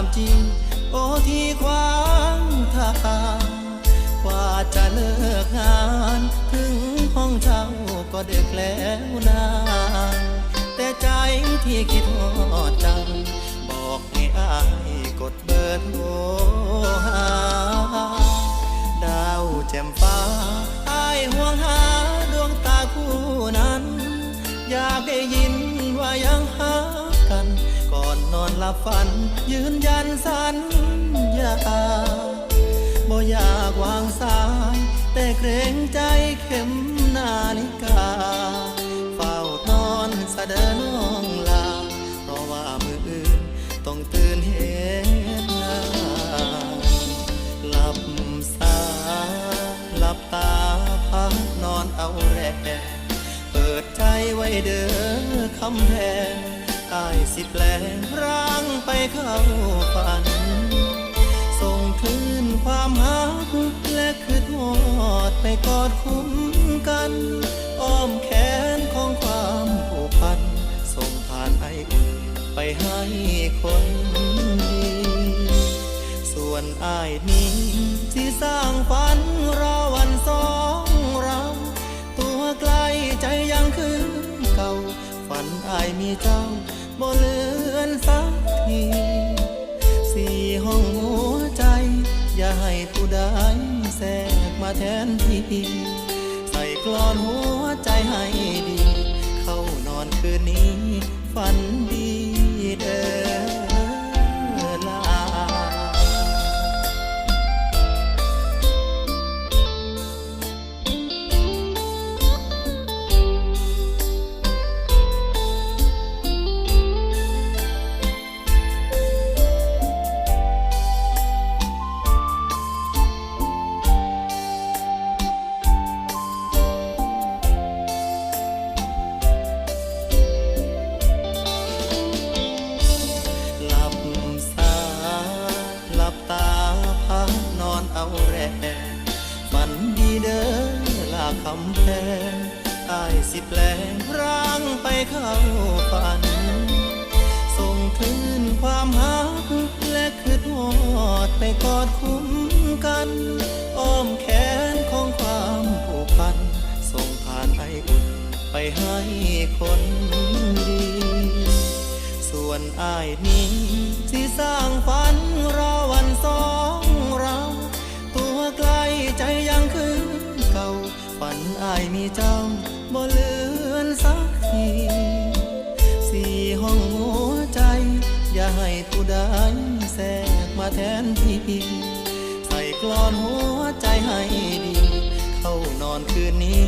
ามจริง โอที่ขวางทางกว่าจะเลิกงาน ถึงห้องเช่าก็เดึกแล้วนานแต่ใจที่คิดทอดจัง บอกให้อายกดเบอร์โทร ฝัน ยืนยันสัญญาบ่อยากวางสาย แต่เกรงใจเข็มนาฬิกา เฝ้านอนสะเดินน้องลา เพราะว่ามืออื่นต้องตื่นเห็นหน้าหลับสาหลับตาพักนอนเอาแรงเปิดใจไว้เด้อคำแพง อายสิแปลงร่างไปเข้าฝัน ส่งคลื่นความหักและคืดหอดไปกอดคุ้มกัน อ้อมแขนของความผูกพัน ส่งผ่านไออุ่นไปให้คนดี ส่วนอายนี้ที่สร้างฝันรอวันสองเราตัวไกลใจยังคือเก่าฝันอายมีเจ้า บ่เลือนสักทีสี่ห้องหัวใจ อย่าให้ผู้ใดแทรกมาแทนที่ใส่กลอนหัวใจให้ดี เข้านอนคืนนี้ฝัน คำแพงอายสิแปลงร่างไปเข้าฝัน ส่งคลื่นความหักและคืดหอดไปกอดคุ้มกัน อ้อมแขนของความผูกพัน ส่งผ่านไออุ่นไปให้คนดี ส่วนอายนี้ที่สร้างฝัน อายมีเจ้าบ่เลือนสักทีสี่ห้องหัวใจ อย่าให้ผู้ใดแทรกมาแทนที่ใส่กลอนหัวใจให้ดี เข้านอนคืนนี้